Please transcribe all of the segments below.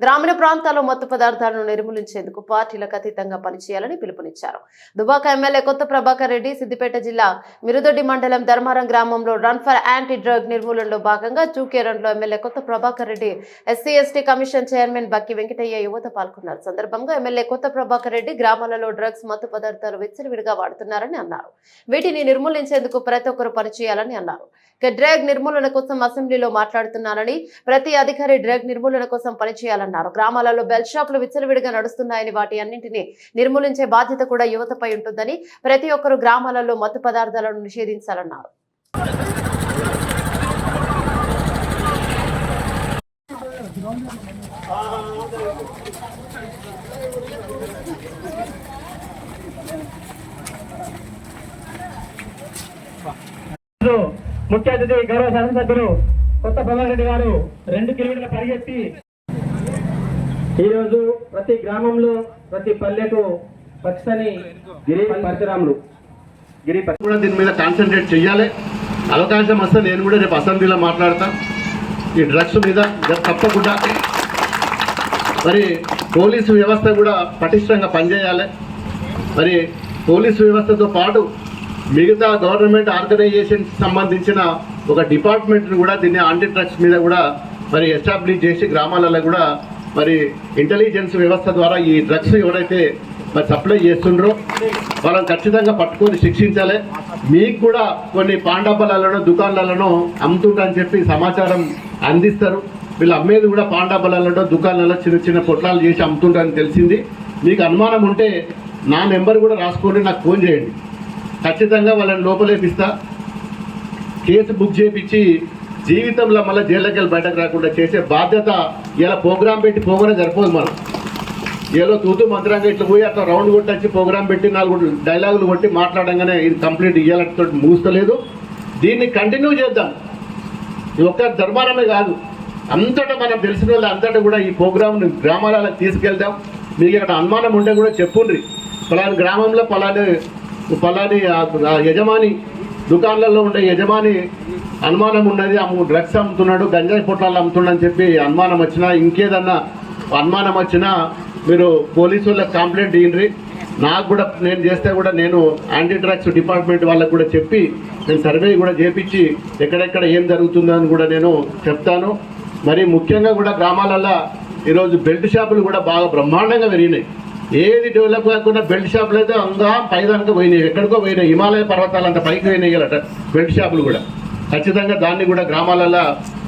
గ్రామీణ ప్రాంతాల్లో మత్తు పదార్థాలను నిర్మూలించేందుకు పార్టీలకు అతీతంగా పనిచేయాలని పిలుపునిచ్చారు. దుబాక ఎమ్మెల్యే కొత్త ప్రభాకర్ రెడ్డి సిద్దిపేట జిల్లా మిరుదొడ్డి మండలం ధర్మారం గ్రామంలో రన్ ఫర్ యాంటీ డ్రగ్ నిర్మూలనలో భాగంగా జూకేరంలో MLA Kotha Prabhakar Reddy SC ST commission chairman Bakki Venkataiah యువత పాల్గొన్నారు. సందర్భంగా ఎమ్మెల్యే కొత్త ప్రభాకర్ రెడ్డి గ్రామాలలో డ్రగ్స్ మత్తు పదార్థాలు విచ్చలవిడిగా వాడుతున్నారని అన్నారు. వీటిని నిర్మూలించేందుకు ప్రతి ఒక్కరు పనిచేయాలని అన్నారు. డ్రగ్ నిర్మూలన కోసం అసెంబ్లీలో మాట్లాడుతున్నానని ప్రతి అధికారి డ్రగ్ నిర్మూలన కోసం చేయాలన్నారు. గ్రామాలలో బెల్ షాపులు విచ్చలవిడిగా నడుస్తున్నాయని వాటి అన్నింటినీ నిర్మూలించే బాధ్యత కూడా యువతపై ఉంటుందని ప్రతి ఒక్కరూ గ్రామాలలో మత్తు పదార్థాలను నిషేధించాలన్నారు. ముఖ్య అతిథి గౌరవ శాసనసభ్యులు కొత్త ప్రభాకర్ రెడ్డి గారు రెండు కిలోమీటర్లు పరిగెత్తి ఈరోజు ప్రతి గ్రామంలో ప్రతి పల్లెకు పచ్చని గిరి పరిసరాములు గిరి కూడా దీని మీద కాన్సన్ట్రేట్ చేయాలి అవకాశం వస్తే నేను కూడా రేపు అసెంబ్లీలో మాట్లాడతా. ఈ డ్రగ్స్ మీద తప్పకుండా మరి పోలీసు వ్యవస్థ కూడా పటిష్టంగా పనిచేయాలి. మరి పోలీసు వ్యవస్థతో పాటు మిగతా గవర్నమెంట్ ఆర్గనైజేషన్ సంబంధించిన ఒక డిపార్ట్మెంట్ని కూడా దీన్ని యాంటీ డ్రగ్స్ మీద కూడా మరి ఎస్టాబ్లిష్ చేసి గ్రామాలలో కూడా మరి ఇంటెలిజెన్స్ వ్యవస్థ ద్వారా ఈ డ్రగ్స్ ఎవరైతే మరి సప్లై చేస్తుండ్రో వాళ్ళని ఖచ్చితంగా పట్టుకొని శిక్షించాలి. మీకు కూడా కొన్ని పాండబలాలను దుకాణాలను అమ్ముతుంటని చెప్పి సమాచారం అందిస్తారు. వీళ్ళు అమ్మేది కూడా పాండబలాలలో దుకాణాలలో చిన్న చిన్న పొట్లాలు చేసి అమ్ముతుంటారని తెలిసింది. మీకు అనుమానం ఉంటే నా నెంబర్ కూడా రాసుకోండి నాకు ఫోన్ చేయండి. ఖచ్చితంగా వాళ్ళని లోపలేపిస్తా. కేసు బుక్ చేపించి జీవితంలో మళ్ళీ జైల్లోకి వెళ్ళి బయటకు రాకుండా చేసే బాధ్యత ఇలా ప్రోగ్రాం పెట్టి పోగానే సరిపోదు మనం ఏదో తూతూ మంత్రంగా ఇట్లా పోయి అట్లా రౌండ్ కొట్టచ్చి ప్రోగ్రాం పెట్టి నాలుగు డైలాగులు కొట్టి మాట్లాడంగానే ఇది కంప్లీట్ ఇయ్యాలంటే మూస్తలేదు. దీన్ని కంటిన్యూ చేద్దాం. ఇది ఒక్క ధర్మారమే కాదు. అంతటా మనం తెలిసిన వాళ్ళు అంతటా కూడా ఈ ప్రోగ్రామ్ని గ్రామాలలో తీసుకెళ్దాం. మీకు ఇక్కడ అనుమానం ఉంటే కూడా చెప్పుండ్రి. పలాని గ్రామంలో పలాని పలాని ఆ యజమాని దుకాణాలలో ఉండే యజమాని అనుమానం ఉన్నది అమ్ము డ్రగ్స్ అమ్ముతున్నాడు గంజాయి పొట్లాలు అమ్ముతున్నాడు అని చెప్పి అనుమానం వచ్చినా ఇంకేదన్నా అనుమానం వచ్చినా మీరు పోలీసు వాళ్ళకి కంప్లైంట్ ఇయ్యండి. నాకు కూడా నేను చేస్తే కూడా నేను యాంటీ డ్రగ్స్ డిపార్ట్మెంట్ వాళ్ళకు కూడా చెప్పి నేను సర్వే కూడా చేపించి ఎక్కడెక్కడ ఏం జరుగుతుందో అని కూడా నేను చెప్తాను. మరి ముఖ్యంగా కూడా గ్రామాలలో ఈరోజు బెల్ట్ షాపులు కూడా బాగా బ్రహ్మాండంగా పెరిగినాయి. ఏది డెవలప్ కాకుండా బెల్ట్ షాపులు అయితే అందా. పైదానికి పోయినాయి. ఎక్కడికో పోయినాయి. హిమాలయ పర్వతాలు అంత పైకి పోయినాయి అట బెల్ట్ షాపులు కూడా. ఖచ్చితంగా దాన్ని కూడా గ్రామాలలో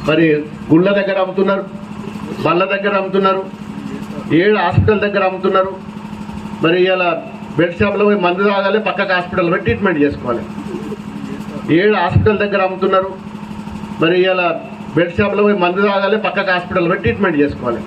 మరి గుళ్ళ దగ్గర అమ్ముతున్నారు. బళ్ళ దగ్గర అమ్ముతున్నారు. ఏడు హాస్పిటల్ దగ్గర అమ్ముతున్నారు. మరి ఇలా బెడ్ షాప్లో పోయి మందు తాగాలి పక్కకు హాస్పిటల్ పోయి ట్రీట్మెంట్ చేసుకోవాలి. ఏడు హాస్పిటల్ దగ్గర అమ్ముతున్నారు. మరి ఇలా బెడ్ షాప్లో పోయి మందు తాగాలి పక్కకు హాస్పిటల్ పోయి ట్రీట్మెంట్ చేసుకోవాలి.